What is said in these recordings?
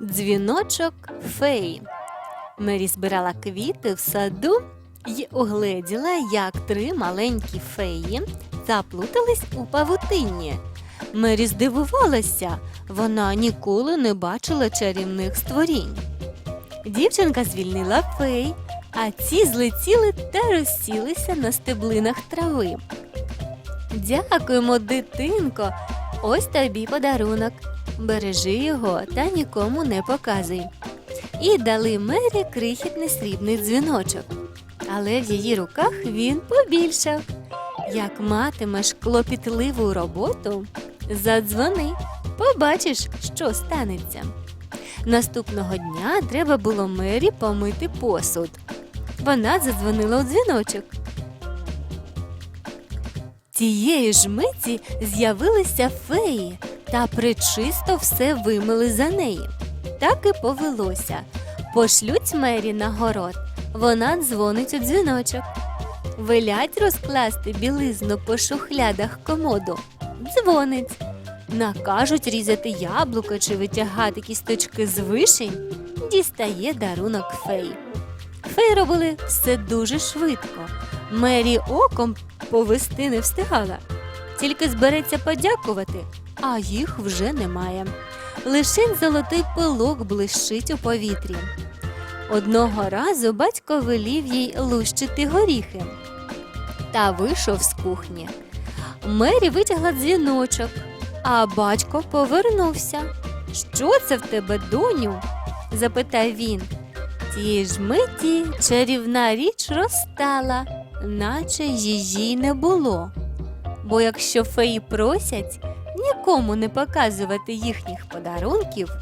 Дзвіночок феї. Мері збирала квіти в саду й угледіла, як три маленькі феї заплутались у павутинні. Мері здивувалася, вона ніколи не бачила чарівних створінь. Дівчинка звільнила фей, а ці злетіли та розсілися на стеблинах трави. Дякуємо, дитинко. Ось тобі подарунок. Бережи його та нікому не показуй. І дали Мері крихітний срібний дзвіночок. Але в її руках він побільшав. Як матимеш клопітливу роботу, задзвони, побачиш, що станеться. Наступного дня треба було Мері помити посуд. Вона задзвонила у дзвіночок. Тієї ж миті з'явилися феї та причисто все вимили за неї. Так і повелося. Пошлють Мері на город. Вона дзвонить у дзвіночок. Велять розкласти білизну по шухлядах комоду. Дзвонить. Накажуть різати яблука чи витягати кісточки з вишень. Дістає дарунок фей. Феї робили все дуже швидко. Мері оком повести не встигала. Тільки збереться подякувати, а їх вже немає. Лишень золотий пилок блищить у повітрі. Одного разу батько велів їй лущити горіхи та вийшов з кухні. Мері витягла дзвіночок, а батько повернувся. Що це в тебе, доню? запитав він. Тієї ж миті чарівна річ розстала, наче її не було. Бо якщо феї просять нікому не показувати їхніх подарунків,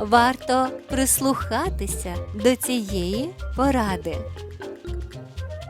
варто прислухатися до цієї поради.